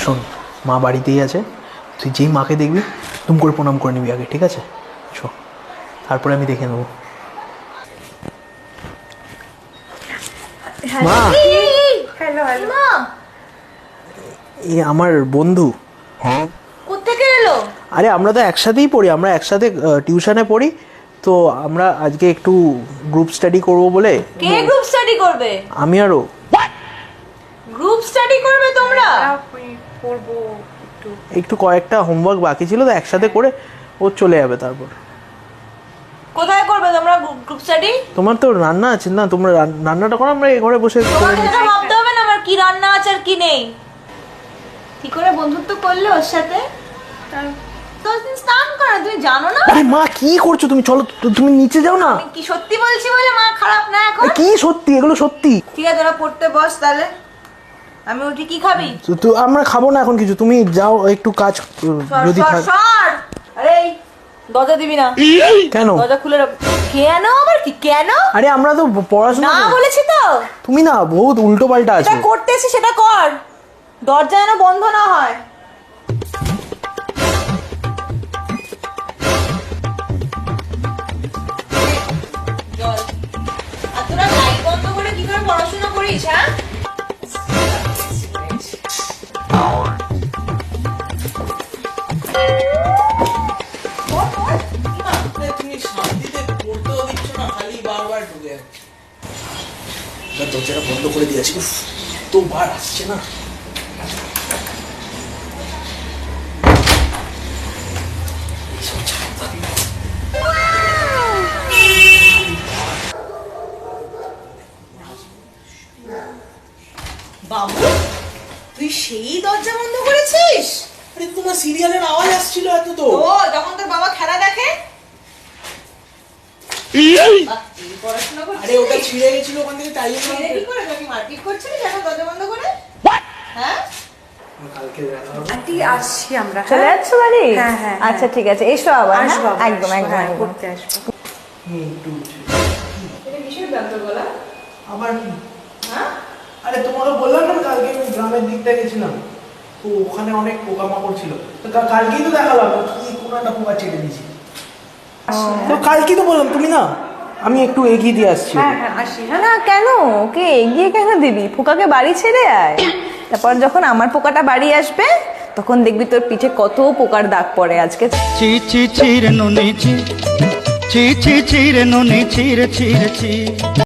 শোন মা বাড়িতেই আছে। তুই যেই মাকে দেখবি তুম করে প্রণাম করে নিবি আগে ঠিক আছে? শো তারপরে আমি দেখে নেব। মা! Hello hello. মা! এ আমার বন্ধু। কোথেকে এলো? আরে আমরা তো একসাথেই পড়ি আমরা একসাথে টিউশনে পড়ি তো আমরা আজকে একটু গ্রুপ স্টাডি করব বলে। কে গ্রুপ স্টাডি করবে? আমি আরও গ্রুপ স্টাডি করবে তোমরা? আমি একটু। একটু কয়েকটা হোমওয়ার্ক বাকি ছিল তো একসাথে করে ও চলে যাবে তারপর। কোথায় করবে তোমরা গ্রুপ স্টাডি তোমার তো রান্না আছে না? তোমরা রান্নাটা করো আমরা ঘরে বসে তোমাকে সেটা ভাবতে হবে না আমার কি রান্না আছে আর কি নেই। কি করে বন্ধুত্ব করলে ওর সাথে? দশ দিন স্নান করো তুমি জানো না? আরে মা কি করছ তুমি? চলো তুমি নিচে যাও না। আমি কি সত্যি বলছি বলে মা খারাপ না এখন? কি সত্যি? এগুলো সত্যি। ঠিক আছে তোরা পড়তে বস তাহলে। আমি উঠি কি খাবি? তো- আমরা খাব না এখন কিছু। তুমি যাও একটু কাজ যদি সর থাক। সর! আরে দরজা দিবি না। কেন? দরজা খুলে কেন আবার কি? কেন? আরে আমরা তো পড়াশোনা না বলেছি তো। তুমি না বহুত উল্টো পাল্টা আছো। করতে এসে সেটা কর। দরজা যেন বন্ধ না হয়। পড়াশোনা করিস হ্যাঁ? দরজাটা বন্ধ করে দিয়েছি তো বার আসছে না বাবু তুই সেই দরজা বন্ধ করেছিস? আরে তোমার সিরিয়ালের আওয়াজ আসছিল এত তো। ও যখন তোর বাবা খেলা দেখে? আরে ওটা ছিঁড়ে গেছিল ওখান থেকে তাই জন্য কি করে? তোকে মারপিট করছিস এখন দরজা বন্ধ করে? হ্যাঁ? কালকে আন্টি আসছি আমরা চলে হ্যাঁ? বাড়ি? হ্যাঁ, হ্যাঁ, আচ্ছা ঠিক আছে এসো আবার হ্যাঁ? একদম একদম হ্যাঁ, একদম। আবার? হ্যাঁ আরে তোমাকে বললাম না কালকে আমি গ্রামের দিকটা গেছিলাম। তো ওখানে অনেক পোকামাকড় ছিল। তো কালকেই তো দেখালাম কি কোনো একটা পোকা ছেড়ে দিয়েছি। তো কালকেই তো বললাম তুমি না আমি একটু এগিয়ে দিয়ে আসছি হ্যাঁ হ্যাঁ আসি হ্যাঁ না কেন? ওকে এগিয়ে কেন দিবি? পোকাকে বাড়ি ছেড়ে আয়। তারপর যখন আমার পোকাটা বাড়ি আসবে তখন দেখবি তোর পিঠে কত পোকার দাগ পড়ে আজকে। চি চি চিরে নুনি চি চি চি চিরে নুনি চিরে চিরে চি